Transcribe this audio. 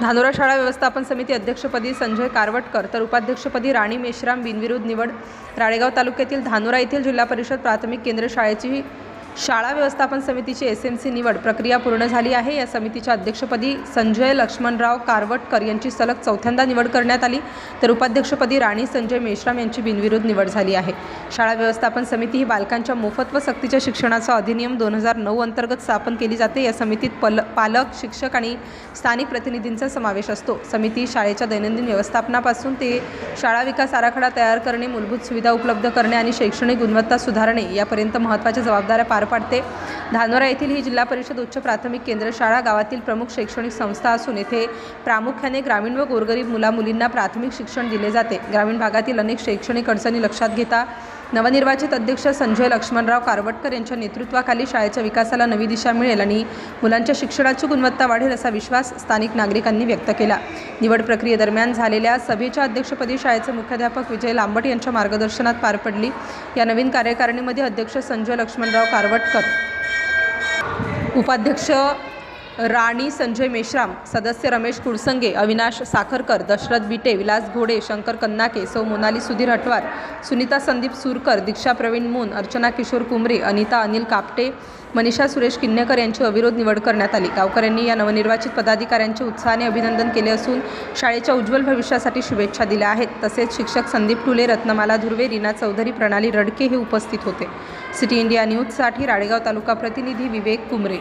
धानोरा शाळा व्यवस्थापन समिती अध्यक्षपदी संजय कारवटकर तर उपाध्यक्षपदी राणी मेश्राम बिनविरोध निवड राळेगाव तालुक्यातील धानोरा येथील जिल्हा परिषद प्राथमिक केंद्र शाळेची शाळा व्यवस्थापन समितीची एस एम सी निवड प्रक्रिया पूर्ण झाली आहे. या समितीच्या अध्यक्षपदी संजय लक्ष्मणराव कारवटकर यांची सलग चौथ्यांदा निवड करण्यात आली. तर उपाध्यक्षपदी राणी संजय मेश्राम यांची बिनविरोध निवड झाली आहे. शाळा व्यवस्थापन समिती ही बालकांच्या मोफत व सक्तीच्या शिक्षणाचा अधिनियम दोन हजार नऊ अंतर्गत स्थापन केली जाते. या समितीत पल पालक शिक्षक आणि स्थानिक प्रतिनिधींचा समावेश असतो. समिती शाळेच्या दैनंदिन व्यवस्थापनापासून ते शाळा विकास आराखडा तयार करणे मूलभूत सुविधा उपलब्ध करणे आणि शैक्षणिक गुणवत्ता सुधारणे यापर्यंत महत्त्वाच्या जबाबदाऱ्या पार पाडते. धानोरा येथील ही जिल्हा परिषद उच्च प्राथमिक केंद्र शाळा गावातील प्रमुख शैक्षणिक संस्था असून येथे प्रामुख्याने ग्रामीण व गोरगरीब मुलामुलींना प्राथमिक शिक्षण दिले जाते. ग्रामीण भागातील अनेक शैक्षणिक अडचणी लक्षात घेता नवनिर्वाचित अध्यक्ष संजय लक्ष्मणराव कारवटकर यांच्या नेतृत्वाखाली शाळेच्या विकासाला नवी दिशा मिळेल आणि मुलांच्या शिक्षणाची गुणवत्ता वाढेल असा विश्वास स्थानिक नागरिकांनी व्यक्त केला. निवड प्रक्रियेदरम्यान झालेल्या सभेच्या अध्यक्षपदी शाळेचे मुख्याध्यापक विजय लांबट यांच्या मार्गदर्शनात पार पडली. या नवीन कार्यकारिणीमध्ये अध्यक्ष संजय लक्ष्मणराव कारवटकर उपाध्यक्ष राणी संजय मेश्राम सदस्य रमेश कुडसंगे अविनाश साखरकर दशरथ बिटे विलास घोडे शंकर कन्नाके सौ मोनाली सुधीर हटवार सुनीता संदीप सुरकर दीक्षा प्रवीण मून अर्चना किशोर कुमरे अनिता अनिल कापटे मनीषा सुरेश किन्नेकर यांची अविरोध निवड करण्यात आली. गावकऱ्यांनी या नवनिर्वाचित पदाधिकाऱ्यांचे उत्साहाने अभिनंदन केले असून शाळेच्या उज्ज्वल भविष्यासाठी शुभेच्छा दिल्या आहेत. तसेच शिक्षक संदीप टुले रत्नमाला धुर्वे रीना चौधरी प्रणाली रडके हे उपस्थित होते. सिटी इंडिया न्यूजसाठी राळेगाव तालुका प्रतिनिधी विवेक कुमरे